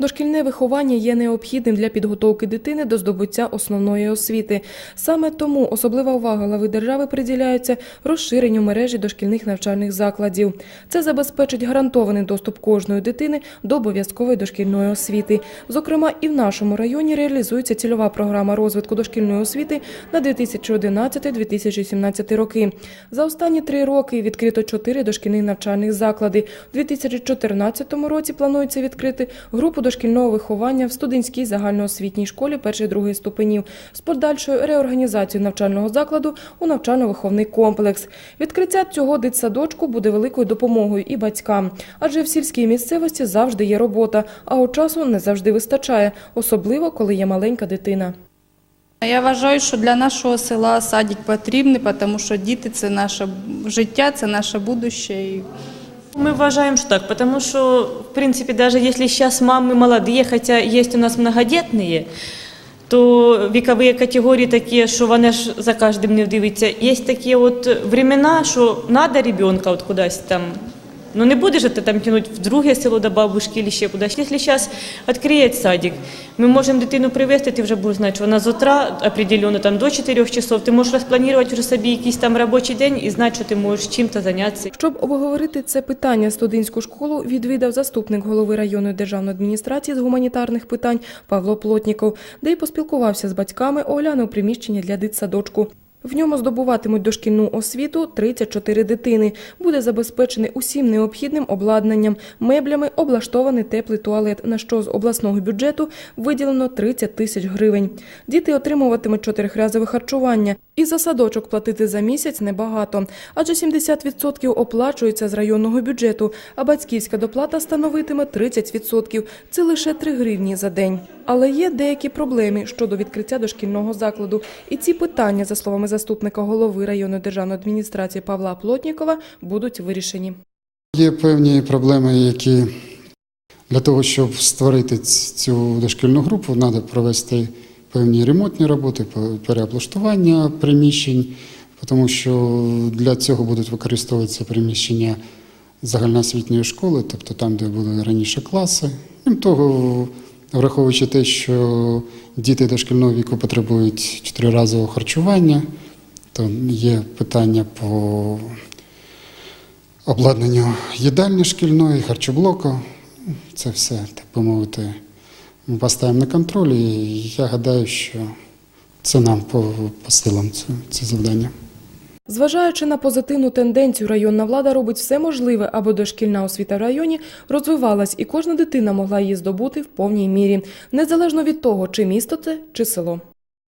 Дошкільне виховання є необхідним для підготовки дитини до здобуття основної освіти. Саме тому особлива увага глави держави приділяється розширенню мережі дошкільних навчальних закладів. Це забезпечить гарантований доступ кожної дитини до обов'язкової дошкільної освіти. Зокрема, і в нашому районі реалізується цільова програма розвитку дошкільної освіти на 2011-2017 роки. За останні три роки відкрито чотири дошкільних навчальних заклади. У 2014 році планується відкрити групу дошкільного виховання в студентській загальноосвітній школі першої-другої ступенів з подальшою реорганізацією навчального закладу у навчально-виховний комплекс. Відкриття цього дитсадочку буде великою допомогою і батькам, адже в сільській місцевості завжди є робота, а от часу не завжди вистачає, особливо коли є маленька дитина. Я вважаю, що для нашого села садик потрібний, тому що діти це наше життя, це наше будуще. І Мы уважаем, что так, потому что, в принципе, даже если сейчас мамы молодые, хотя есть у нас многодетные, то вікові категорії такі, що вони ж за кожним не дивиться. Є такі от времена, що треба ребенка от кудись там. Ну не будеш ти там тянуть в друге село до бабушки чи ще кудись. Якщо зараз відкриють садик, ми можемо дитину привезти, ти вже будеш знати, що вона з утра определенно там до 4 часов. Ти можеш розпланувати вже собі якийсь там робочий день і знати, що ти можеш чим-то зайнятися. Щоб обговорити це питання, студентську школу відвідав заступник голови районної державної адміністрації з гуманітарних питань Павло Плотніков, де й поспілкувався з батьками, оглянув приміщення для дитсадочку. В ньому здобуватимуть дошкільну освіту 34 дитини. Буде забезпечений усім необхідним обладнанням, меблями, облаштований теплий туалет, на що з обласного бюджету виділено 30 тисяч гривень. Діти отримуватимуть чотирихразове харчування. І за садочок платити за місяць небагато, адже 70% оплачується з районного бюджету, а батьківська доплата становитиме 30%. Це лише 3 гривні за день. Але є деякі проблеми щодо відкриття дошкільного закладу. І ці питання, за словами заступника голови районної державної адміністрації Павла Плотнікова, будуть вирішені. Є певні проблеми, які для того, щоб створити цю дошкільну групу, треба провести певні ремонтні роботи, пе- переоблаштування приміщень, тому що для цього будуть використовуватися приміщення загальноосвітньої школи, тобто там, де були раніше класи. Крім того, враховуючи те, що діти дошкільного віку потребують чотириразового харчування, то є питання по обладнанню їдальні шкільної, харчоблоку. Це все, так би мовити, ми поставимо на контроль, і я гадаю, що це нам по, по силам це, це завдання. Зважаючи на позитивну тенденцію, районна влада робить все можливе, аби дошкільна освіта в районі розвивалась і кожна дитина могла її здобути в повній мірі, незалежно від того, чи місто це, чи село.